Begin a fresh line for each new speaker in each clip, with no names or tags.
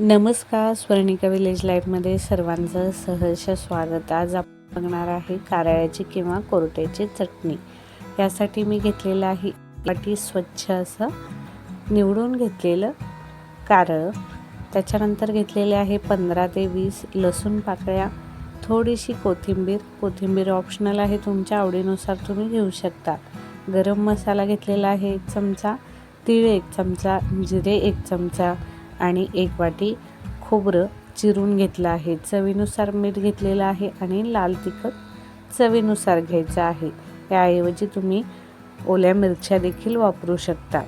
नमस्कार स्वर्णिका विलेज लाईफमध्ये सर्वांचं सहर्ष स्वागत. आज आपण बघणार आहे कारळ्याची किंवा कोरट्याची चटणी. यासाठी मी घेतलेलं आहे वाटी स्वच्छ असं निवडून घेतलेलं कारळ. त्याच्यानंतर घेतलेले आहे पंधरा ते वीस लसूण पाकळ्या थोडीशी कोथिंबीर. कोथिंबीर ऑप्शनल आहे तुमच्या आवडीनुसार तुम्ही घेऊ शकता. गरम मसाला घेतलेला आहे एक चमचा तीळ एक चमचा जिरे एक चमचा आणि एक वाटी खोबरं चिरून घेतलं आहे. चवीनुसार मीठ घेतलेलं आहे आणि लाल तिखट चवीनुसार घ्यायचं आहे. त्याऐवजी तुम्ही ओल्या मिरच्या देखील वापरू शकता.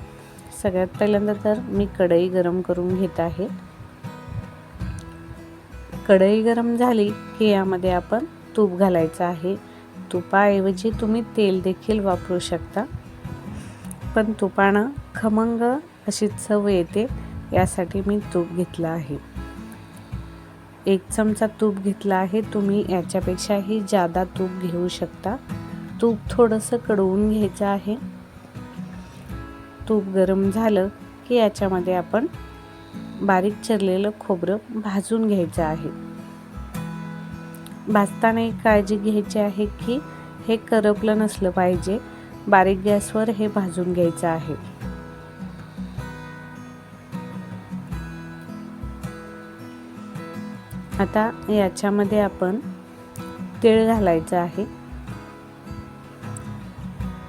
सगळ्यात पहिल्यांदा तर मी कढई गरम करून घेत आहे. कढई गरम झाली की यामध्ये आपण तूप घालायचं आहे. तुपाऐवजी तुम्ही तेल देखील वापरू शकता. पण तुपानं खमंग अशी चव येते. यासाठी मी तूप घेतलं आहे. एक चमचा तूप घेतला आहे. तुम्ही याच्यापेक्षाही जादा तूप घेऊ शकता. तूप थोडंसं कडवून घ्यायचं आहे. तूप गरम झालं की याच्यामध्ये आपण बारीक चिरलेलं खोबरं भाजून घ्यायचं आहे. भाजताना एक काळजी घ्यायची आहे की हे करपलं नसलं पाहिजे. बारीक गॅसवर हे भाजून घ्यायचं आहे. आता याच्यामध्ये आपण तीळ घालायचं आहे.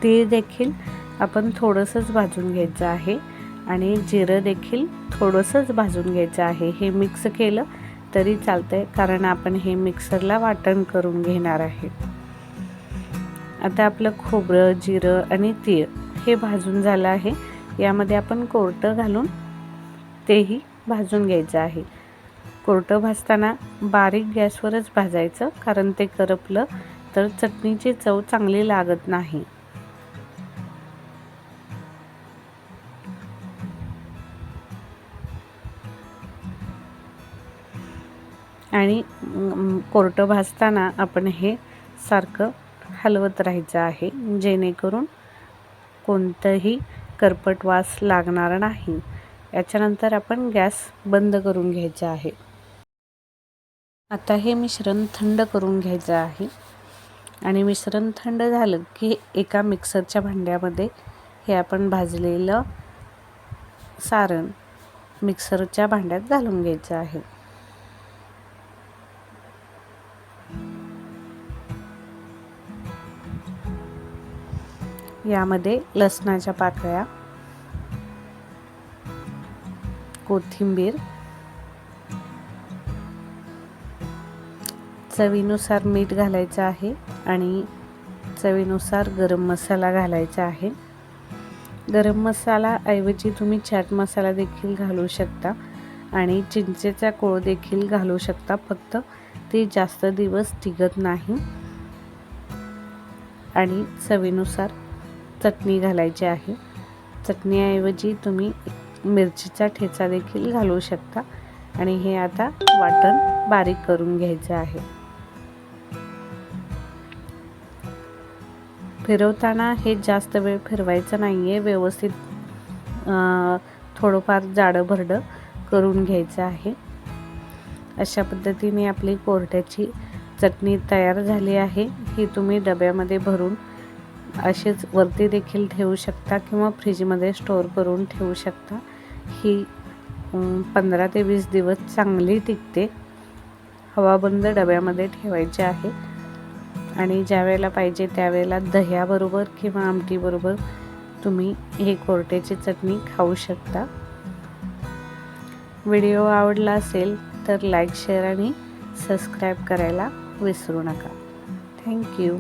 तीळ देखील आपण थोडंसंच भाजून घ्यायचं आहे आणि जिरं देखील थोडंसंच भाजून घ्यायचं आहे. हे मिक्स केलं तरी चालतंय कारण आपण हे मिक्सरला वाटण करून घेणार आहे. आता आपलं खोबरं जिरं आणि तीळ हे भाजून झालं आहे. यामध्ये आपण कोरटं घालून तेही भाजून घ्यायचं आहे. कोरटं भाजताना बारीक गॅसवरच भाजायचं कारण ते करपलं तर चटणीची चव चांगली लागत नाही. आणि कोरटं भाजताना आपण हे सारखं हलवत राहायचं आहे जेणेकरून कोणतंही करपट वास लागणार नाही. याच्यानंतर आपण गॅस बंद करून घ्यायचा आहे. आता हे मिश्रण थंड करून घ्यायचं आहे. आणि मिश्रण थंड झालं की एका मिक्सरच्या भांड्यामध्ये हे आपण भाजलेलं सारण मिक्सरच्या भांड्यात घालून घ्यायचं आहे. यामध्ये लसणाच्या पाकळ्या कोथिंबीर चवीनुसार मीठ घालायचं आहे आणि चवीनुसार गरम मसाला घालायचा आहे. गरम मसाला ऐवजी तुम्ही चाट मसाला देखील घालू शकता आणि चिंचेचा कोळ देखील घालू शकता. फक्त ते जास्त दिवस टिकत नाही. आणि चवीनुसार चटणी घालायची आहे. चटणीऐवजी तुम्ही मिरचीचा ठेचा देखील घालू शकता. आणि हे आता वाटण बारीक करून घ्यायचं आहे. फिरवताना हे जास्त वेळ फिरवायचं नाही आहे व्यवस्थित थोडंफार जाडं भरडं करून घ्यायचं आहे. अशा पद्धतीने आपली कोरट्याची चटणी तयार झाली आहे. ही तुम्ही डब्यामध्ये भरून असेच वरती देखील ठेवू शकता किंवा फ्रीजमध्ये स्टोअर करून ठेवू शकता. ही पंधरा ते वीस दिवस चांगली टिकते. हवाबंद डब्यामध्ये ठेवायची आहे. आणि ज्या वेळेला पाहिजे त्यावेळेला दह्याबरोबर किंवा आमटीबरोबर तुम्ही हे कोरट्याची चटणी खाऊ शकता. व्हिडिओ आवडला असेल तर लाईक शेअर आणि सबस्क्राईब करायला विसरू नका. थँक्यू